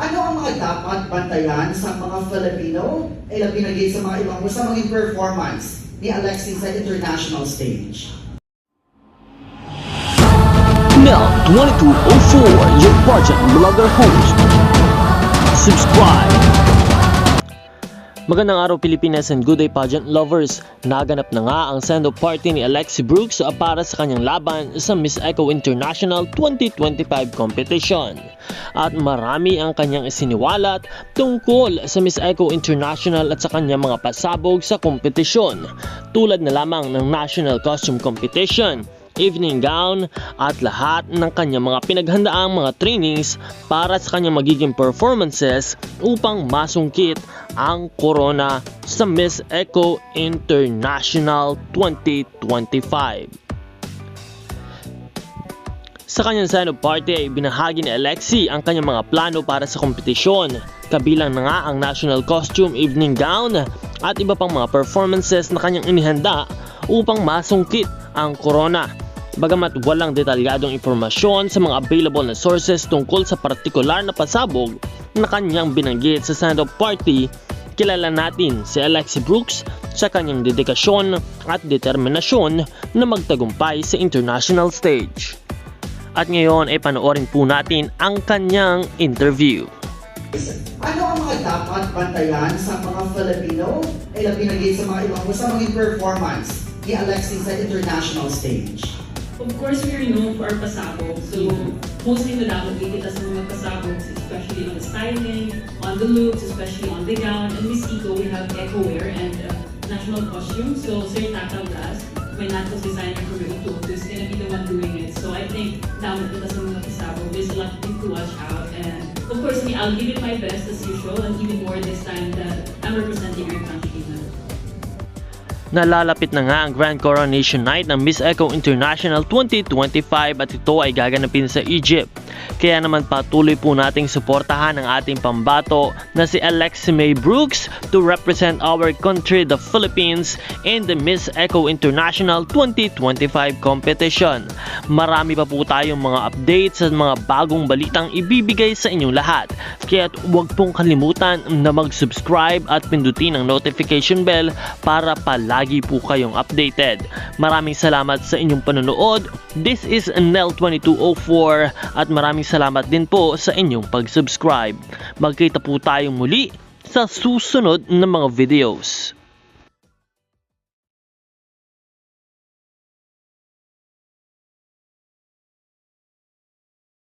Ano ang mga dapat bantayan sa mga Filipino ay na binigay sa mga ibang sa maging performance ni Alexis sa international stage? Now 2204, your budget vlogger host. Subscribe! Magandang araw Pilipinas and good day pageant lovers. Naganap na nga ang send-off party ni Alexi Brooks para sa kanyang laban sa Miss Echo International 2025 competition. At marami ang kanyang isiniwalat tungkol sa Miss Echo International at sa kanyang mga pasabog sa kompetisyon. Tulad na lamang ng National Costume Competition, evening gown at lahat ng kanyang mga pinaghandaang mga trainings para sa kanyang magiging performances upang masungkit ang corona sa Miss Echo International 2025. Sa kanyang sign-up party ay binahagi ni Alexi ang kanyang mga plano para sa kompetisyon. Kabilang na nga ang national costume evening gown at iba pang mga performances na kanyang inihanda upang masungkit ang corona. Bagamat walang detalyadong impormasyon sa mga available na sources tungkol sa partikular na pasabog na kanyang binanggit sa stand-up party, kilala natin si Alexi Brooks sa kanyang dedikasyon at determinasyon na magtagumpay sa international stage. At ngayon ay panoorin po natin ang kanyang interview. Ano ang mga dapat bantayan sa mga Filipino ay na binigay sa mga ibang sa maging performance ni Alexis sa international stage? Of course, we are known for our pasabog. So, mostly na dapat kita sa mga pasabogs, especially on the styling, on the looks, especially on the gown. And Miss Eco, we have Eco Wear and uh, national costume. So, Sir Tata Blas, my national designer for Ito, is gonna be the one doing it. So, I think dapat kita sa mga pasabog. There's a lot of things to watch out. And of course, me, I'll give it my best as usual and even more this time that I'm representing. Nalalapit na nga ang Grand Coronation Night ng Miss Echo International 2025 at ito ay gaganapin sa Egypt. Kaya naman patuloy po nating suportahan ang ating pambato na si Alexi May Brooks to represent our country, the Philippines, in the Miss Echo International 2025 competition. Marami pa po tayong mga updates at mga bagong balitang ibibigay sa inyong lahat. Kaya huwag pong kalimutan na mag-subscribe at pindutin ang notification bell para palagi po kayong updated. Maraming salamat sa inyong panonood. This is Nel2204 at maraming salamat din po sa inyong pag-subscribe. Magkita po tayong muli sa susunod na mga videos.